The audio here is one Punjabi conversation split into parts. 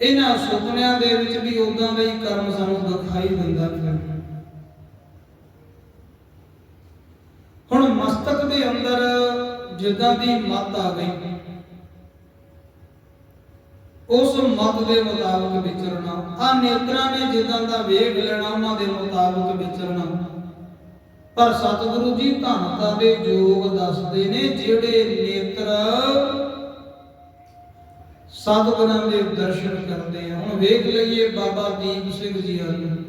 ਇਹਨਾਂ ਸੁਪਨਿਆਂ ਦੇ ਵਿੱਚ ਵੀ ਉਦਾਂ ਦਾ ਹੀ ਕਰਮ ਸਾਨੂੰ ਦਿਖਾਈ ਦਿੰਦਾ ਫਿਰ ਹੁਣ ਮਸਤਕ ਦੇ ਅੰਦਰ ਜਿੱਦਾਂ ਦੀ ਮਤ ਆ ਗਈ, ਉਸ ਮਤ ਦੇ ਮੁਤਾਬਕ ਵਿਚਰਨਾ ਆ ਨੇਤਰਾਂ ਨੇ ਜਿੱਦਾਂ ਦਾ ਵੇਖ ਲੈਣਾ, ਉਹਨਾਂ ਦੇ ਮੁਤਾਬਕ ਵਿਚਰਨਾ। ਪਰ ਸਤਿਗੁਰੂ ਜੀ ਧੰਨਤਾ ਦੇ ਯੋਗ ਦੱਸਦੇ ਨੇ, ਜਿਹੜੇ ਨੇਤਰ ਸਤਿਗੁਰਾਂ ਦੇ ਦਰਸ਼ਨ ਕਰਦੇ ਆ। ਹੁਣ ਵੇਖ ਲਈਏ ਬਾਬਾ ਦੀਪ ਸਿੰਘ ਜੀ ਹਨ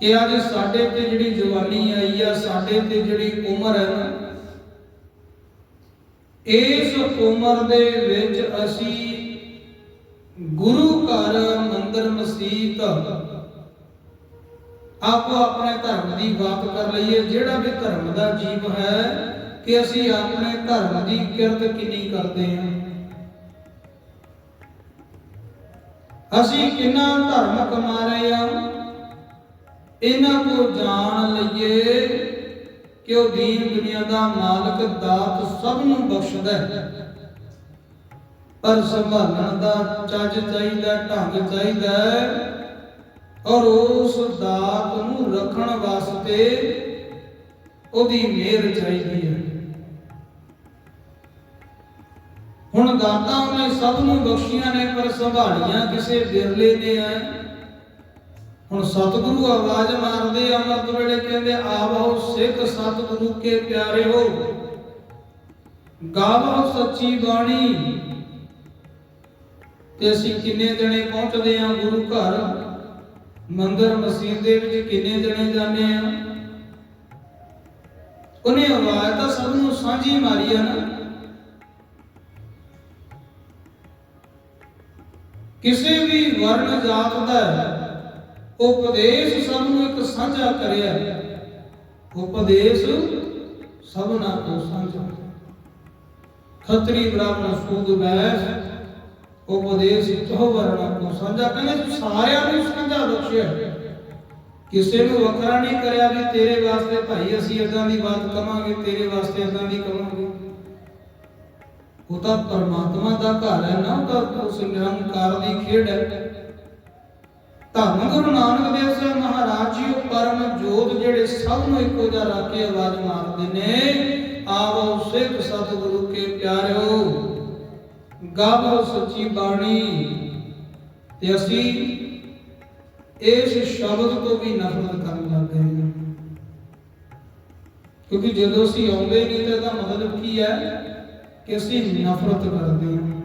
ਕਿ ਅੱਜ ਸਾਡੇ ਤੇ ਜਿਹੜੀ ਜਵਾਨੀ ਆਈ ਆ, ਸਾਡੇ ਤੇ ਜਿਹੜੀ ਉਮਰ ਹੈ ਨਾ, ਇਸ ਉਮਰ ਦੇ ਵਿੱਚ ਅਸੀਂ ਗੁਰੂ ਘਰ ਮੰਦਰ ਮਸੀਤ ਆਪੋ ਆਪਣੇ ਧਰਮ ਦੀ ਬਾਤ ਕਰ ਲਈਏ। ਜਿਹੜਾ ਵੀ ਧਰਮ ਦਾ ਜੀਵ ਹੈ ਕਿ ਅਸੀਂ ਆਪਣੇ ਧਰਮ ਦੀ ਕਿਰਤ ਕਿੰਨੀ ਕਰਦੇ ਹਾਂ ਅਸੀਂ ਕਿੰਨਾ ਧਰਮ ਕਮਾ ਰਹੇ ਹਾਂ? ਇਹਨਾਂ ਕੋ ਜਾਣ ਲਈਏ ਕਿ ਉਹ ਦੀਨ ਦੁਨੀਆ ਦਾ ਮਾਲਕ, ਦਾਤ ਸਭ ਨੂੰ ਬਖਸ਼ਦਾ ਹੈ। ਪਰ ਸੰਭਾਲਣ ਦਾ ਚੱਜ ਚਾਹੀਦਾ, ਢੰਗ ਚਾਹੀਦਾ ਔਰ ਉਸ ਦਾਤ ਨੂੰ ਰੱਖਣ ਵਾਸਤੇ ਉਹਦੀ ਮਿਹਰ ਚਾਹੀਦੀ ਹੈ। ਹੁਣ ਦਾਤਾਂ ਉਹਨੇ ਸਭ ਨੂੰ ਬਖਸ਼ੀਆਂ ਨੇ, ਪਰ ਸੰਭਾਲੀਆਂ ਕਿਸੇ ਬਿਰਲੇ ਨੇ ਆ ਹੁਣ ਸਤਿਗੁਰੂ ਆਵਾਜ਼ ਮਾਰਦੇ ਅੰਮ੍ਰਿਤ ਵੇਲੇ ਕਹਿੰਦੇ ਆਵੋ ਸਿੱਖ ਸਤਿਗੁਰੂ ਕੇ ਪਿਆਰੇ ਹੋ। ਗਾਵੋ ਸੱਚੀ ਬਾਣੀ। ਤੇ ਅਸੀਂ ਕਿੰਨੇ ਜਣੇ ਪਹੁੰਚਦੇ ਆ ਗੁਰੂ ਘਰ? ਮੰਦਰ ਮਸਜਿਦ ਦੇ ਵਿੱਚ ਕਿੰਨੇ ਜਣੇ ਜਾਂਦੇ ਆ? ਉਹਨੇ ਆਵਾਜ਼ ਤਾਂ ਸਭ ਨੂੰ ਸਾਂਝੀ ਮਾਰੀ ਆ ਨਾ। ਕਿਸੇ ਵੀ ਵਰਣ ਜਾਤ ਦਾ ਉਪਦੇਸ਼ ਸਭ ਨੂੰ ਇੱਕ ਸਾਂਝਾ ਕਰਿਆ। ਉਪਦੇਸ਼ ਸਭਨਾ ਕੋ ਸਾਂਝਾ। ਖੱਤਰੀ ਬ੍ਰਾਹਮਣ ਸੂਦ ਬੈਸ, ਉਪਦੇਸ਼ ਚੋ ਵਰਣਾ ਕੋ ਸਾਂਝਾ ਕਹਿੰਦੇ ਸਾਰਿਆਂ ਨੂੰ ਸਾਂਝਾ ਬਖਸ਼ਿਆ। ਕਿਸੇ ਨੂੰ ਵੱਖਰਾ ਨਹੀਂ ਕਰਿਆ ਵੀ ਤੇਰੇ ਵਾਸਤੇ ਭਾਈ ਅਸੀਂ ਇਦਾਂ ਦੀ ਬਾਤ ਕਵਾਂਗੇ, ਤੇਰੇ ਵਾਸਤੇ ਇਦਾਂ ਦੀ ਕਵਾਂਗੇ। ਉਹ ਤਾਂ ਪਰਮਾਤਮਾ ਦਾ ਘਰ ਹੈ ਨਾ, ਉਹ ਤਾਂ ਉਸ ਨਿਰੰਕਾਰ ਦੀ ਖੇਡ ਹੈ। ਧੰਨ ਗੁਰੂ ਨਾਨਕ ਦੇਵ ਸਾਹਿਬ ਮਹਾਰਾਜ ਜੀ, ਉਹ ਪਰਮ ਜੋਤ ਜਿਹੜੇ ਸਭ ਨੂੰ ਇੱਕੋ ਜਿਹਾ ਰੱਖ ਕੇ ਆਵਾਜ਼ ਮਾਰਦੇ ਨੇ, ਆਵੋ ਸਿੱਖ ਸਤਿਗੁਰੂ ਕੇ ਪਿਆਰਿਓ, ਗਾਵੋ ਸੱਚੀ ਬਾਣੀ। ਤੇ ਅਸੀਂ ਇਸ ਸ਼ਬਦ ਤੋਂ ਵੀ ਨਫ਼ਰਤ ਕਰਨ ਲੱਗ ਗਏ ਹਾਂ। ਕਿਉਂਕਿ ਜਦੋਂ ਅਸੀਂ ਆਉਂਦੇ ਨਹੀਂ ਤਾਂ ਇਹਦਾ ਮਤਲਬ ਕੀ ਹੈ? ਕਿ ਦੀ ਨਫ਼ਰਤ ਕਰਦੇ ਹਾਂ।